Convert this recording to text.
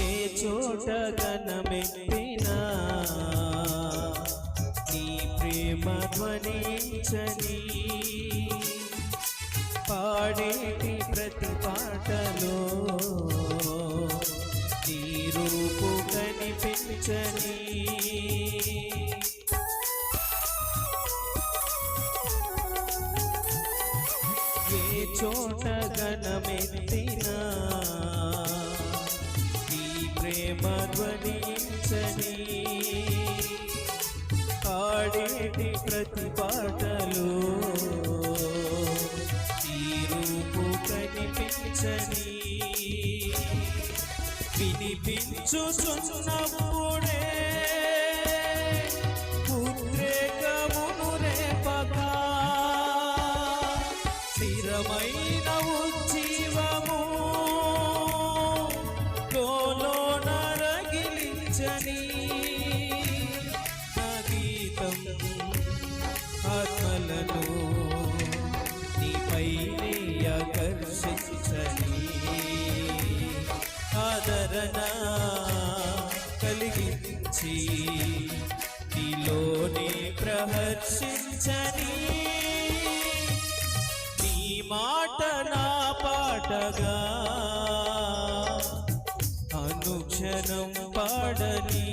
ఏ చోట గణమెత్తినా నీ ప్రేమ ధ్వనించని. పాడేటి ప్రతి పాటలో నీ రూపు కనిపించని. ఏ చోట గణమెత్తినా ధ్వనించని. ఆడేటి ప్రతి పాటలు ఈ రూపు కనిపించని. వినిపించుచున్నప్పుడే ఉద్రేకమును రేపగా స్థిరమై రగిలించని నా గీతం ఆత్మలను నీపైనే ఆకర్షించని ఆదరణ కలిగించి నీలోనే ప్రహర్షించని నీ మాట నా పాటగా అనుక్షణం పాడని.